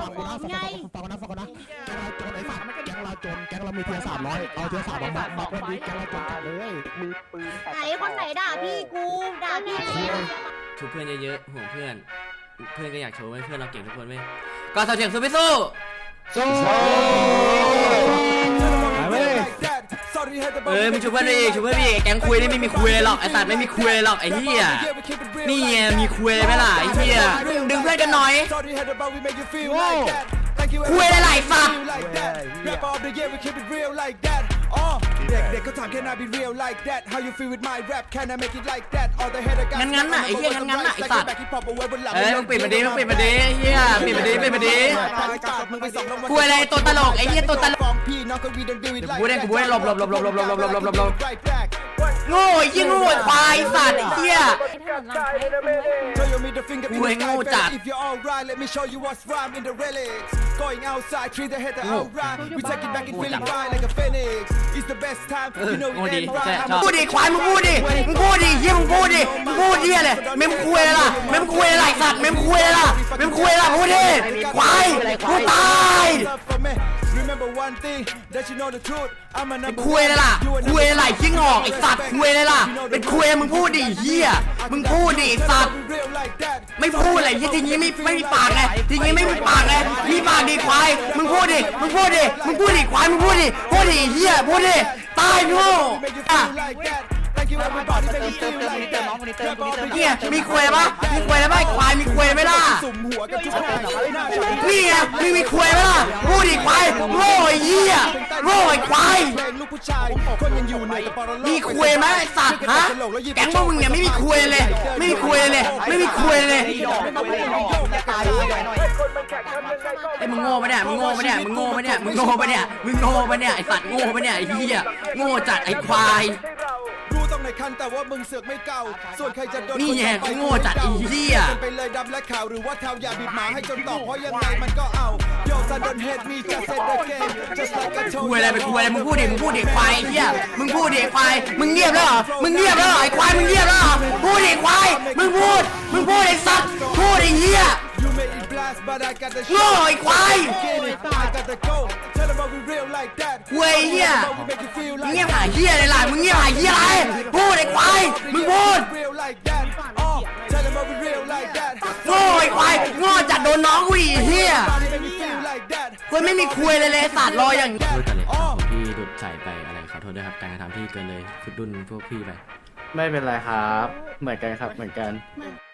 ฟังกูนะฟังกูนะฟังกูนะฟังกูนะแกงเราจนไอ้สัตว์แกงเราจนแกงเรามีเทียร์สามร้อยเอาเทียร์สามมาบักบักวันนี้แกงเราจนจัดเลยไหนคนไหนด่าพี่กูด่าพี่ไหนอะชูเพื่อนเยอะๆห่วงเพื่อน เพื่อนก็อยากโชว์ให้เพื่อนเราเก่งทุกคนไหมก่อนเสาเถียงสู้ไม่สู้ เอ้ยมึงชูเพื่อนไปอีกชูเพื่อนไปอีกแก๊งคุยนี่ไม่มีคุยเลยหรอกไอ้สัตว์ไม่มีคุยเลยหรอกไอ้เหี้ยนี่ไงมีคุยไหมล่ะไอ้เหี้ยดึงเพื่อนกันหน่อยคุยอะไรสัตว์เด็กเด็กเขาถาม can I be real like that how you feel with my rap can I make it like that all the hater got งั้นๆน่ะไอ้เหี้ยงั้นๆน่ะไอ้สัตว์แบ็คฮิปฮอปเอาไว้บนหลังเอ้ยมึงปิดมาดิมึงปิดมาดิเหี้ยปิดมาดิปิดมาดิมึงไปสองรางวัลคุยอะไรตัวตลกไอ้เหี้ยตัวตลกฟ้องพี่น้องก็ we don't do it like กูเล่นกูเล่นหลบหลบหลบหลบหลบหลบหลบหลบหลบ หลบหลบ right back โง่ไอ้เหี้ยโง่ไอ้ควายไอ้สัตว์ไอ้เหี้ย Show you me the finger in กู the ให้โง่ sky จัด baby if you're alright let me show you what's rhyme in the relics going outside treat the hater alright we take it back and feeling fine like a phoenix it's the best time you know โง่ it ดี ain't ใช่ right ชอบพูดดิควายมึงพูดดิมึงพูดดิเหี้ยมึงพูดดิมึงพูดเหี้ยเลยเมมคุยอะไรล่ะเมมคุยอะไรสัตว์เมมคุยอะไรล่ะเมมคุยอะไรพูดดิควายกูตาย เป็น number คุยเลยล่ะคุยอะไรขี้งอกไอ้สัตว์คุยเลยล่ะ เป็นคุยมึงพูดดิเหี้ยมึงพูดดิไอ้สัตว์ real like that ไม่พูดอะไรยี่ทีนี้ไม่ไม่มีปากไงทีนี้ไม่มีปากไงมีปากดีควายมึงพูดดิมึงพูดดิมึงพูดดิควายมึงพูดดิพูดดิเหี้ยพูดดิตายโง่ make you อะ feel like that Thank you everybody make you feel like that Grab all the เนี่ยมีคุยปะมีคุยแล้วไหมควายมีคุยไหมล่ะสุ่มหัวกันทุกคนนี่ไงมึงมีคุยไหมล่ะพูดดิควายโง่ไอ้เหี้ยโง่ไอ้ควายเพลงลูกผู้ชายคนยังอยู่เหนือกับปรโลกมีคุยไหมไอ้สัตว์ฮะแก๊งพวกมึงเนี่ยไม่มีคุยเลย ไม่มีคุยเลย ไม่มีคุยเลยไอ้ยมึงโง่ปะเนี่ยมึงโง่ปะเนี่ยมึงโง่ปะเนี่ยมึงโง่ปะเนี่ยมึงโง่ปะเนี่ยไอ้สัตว์โง่ปะเนี่ยไอ้เหี้ยโง่จัดไอ้ควายรู้ต้อง ในคันแต่ว่ามึงเสือกไม่เก่า ส่วนใครจะโดนนี่ไงคต่อปโง่จัดไอ้เหี้ยเป็นไปเลยดำและขาวหรือว่าเทาอย่าบีบหมาให้จนตอกเพราะยังไงมันก็เอาโยซันดอนเฮดมีจัสเซตเดอะเกม just like I told คุยอะไรไปคุยอะไรมึงพูดดิมึงพูดดิควายไอ้เหี้ยมึงพูดดิควายมึงเงียบแล้วเหรอมึงเงียบแล้วเหรอไอ้ควายมึงเงียบแล้วเหรอพูดดิควายมึงพูดมึงพูดไอ้สัตว์พูดไอ้เหี้ย You made it blast but I got the โง่ไอ้ควาย Get it I got the go Tell them how we real like that คุยไอ้เหี้ย How we make you feel มึง like เงียบหาเหี้ยอะไรล่ะมึงเงียบหาเหี้ยอะไรพูดไอ้ควายมึงพูด real like that Oh Tell them how we real like that โง่ไอ้ควายโง่จัดโดนน้องกูอีกเหี้ย Everybody make me feel like that คนไม่มีคุยเลยเลยสัตว์รออย่างนี้ขอโทษกันเลยครับผมที่ดุดใส่ไปอะไรขอโทษด้วยครับการกระทำที่เกินเลยฟุดดุนพวกพี่ไป ไม่เป็นไรครับ เหมือนกันครับเหมือนกันเหมือน